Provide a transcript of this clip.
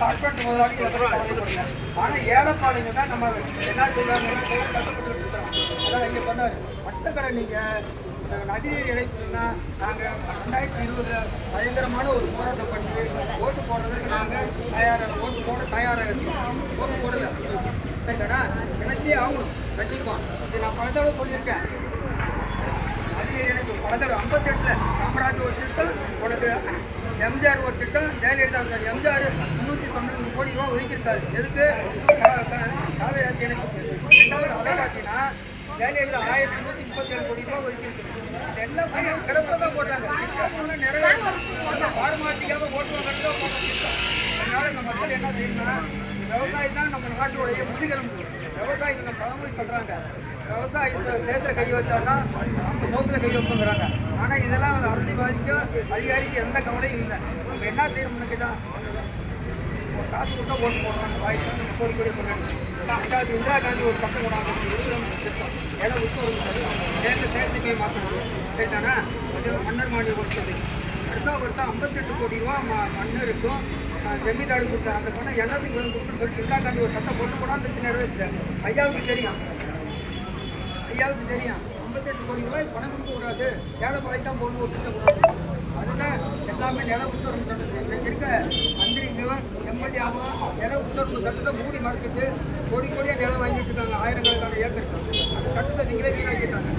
Corporate முதலாளி எத்தனை கவலைப்படுங்க ஆனால் ஏழைப்பாளைங்க தான் நம்ம என்ன செய்வாங்க அதான் இங்கே சொன்னார். மட்டக்கடை நீங்கள் இந்த நதிநீர் இணைப்புன்னா நாங்கள் ரெண்டாயிரத்தி இருபதில் பயங்கரமான ஒரு போராட்டம் பண்ணி ஓட்டு போடுறதுக்கு நாங்கள் தயாராக ஓட்டு போட தயாராக இருக்கோம். ஓட்டு போடல. சரிங்கடா நினைச்சே ஆகணும் கண்டிப்பாக இது நான் பல தடவை சொல்லியிருக்கேன். நதிநீர் இணைப்பு பல தடவை ஐம்பத்தெட்டில் காமராஜ் ஒரு திட்டம் உனக்கு எம்ஜிஆர் ஒரு திட்டம் ஜெயலலிதா ஒரு திட்டம். எம்ஜிஆர் முந்நூற்றி தொண்ணூறு கோடி ரூபா ஒதுக்கியிருக்காரு. எதுக்கு? காவேரி ஆட்சி ரெண்டாவது அதை பார்த்தீங்கன்னா ஜெயலலிதா ஆயிரத்தி நூற்றி முப்பத்தேழு கோடி ரூபா ஒதுக்கியிருக்காரு. இது எல்லாம் பண்ணி கிடப்ப தான் போட்டாங்க திட்டம்லாம் நிறைவேறும் பாரமாட்டிக்காக அதனால நம்ம மக்கள் என்ன செய்யணும்னா விவசாயம் தான் நம்ம நாட்டுடைய முதுகெலும்பு. விவசாயிகள் நம்ம பழமொழி சொல்கிறாங்க விவசாயத்தை சேர்த்துல கை வச்சாதான் அந்த மூக்கில் கை வைப்புங்கிறாங்க. ஆனால் இதெல்லாம் வந்து அரசியல்வாதிக்கோ அதிகாரிக்கு எந்த கவலையும் இல்லை. நம்ம என்ன செய்யணும்னு கேட்டால் காசு கொடுத்தா ஓட்டு போடுறாங்க வாய்ப்பு கோடி கோடி போடுறாங்க அதாவது இந்திரா காந்தி ஒரு பக்கம் கொண்டாந்து திட்டம். ஏன்னா உத்து ஒரு சேர்ந்து சேர்த்துக்கே மாற்றணும் சரிதானா? அது மன்னர் மாநில கொடுத்தது அடுத்த வருஷம் ஐம்பத்தெட்டு கோடி ரூபா ம மன்னருக்கும் அஹ், ஜமீன்தாருக்கு அந்த பணம் எல்லாத்துக்கும் இவங்க கொடுத்துன்னு சொல்லிட்டு இந்திரா காந்தி ஒரு சட்டம் கொண்டு கொண்டாந்து நிறைவேற்ற ஐயாவுக்கு தெரியும். ஐயாவுக்கு தெரியும். ஐம்பத்தெட்டு கோடி ரூபாய் பணம் கொடுக்க கூடாது. ஏழை பழை தான் போடணும் ஒரு திட்டம் கூடாது. அதுதான் எல்லாமே நில உத்தரவு சட்டம் இன்னைக்கு இருக்க மந்திரிங்களும் எம்எல்ஏ ஆகும் நில உத்தரவு சட்டத்தை மூடி மறைச்சிட்டு கோடி கோடியாக நிலம் வாங்கிட்டு இருக்காங்க. ஆயிரக்கணக்கான ஏக்கர். அந்த சட்டத்தை நீங்களே வீணாக்கிட்டாங்க.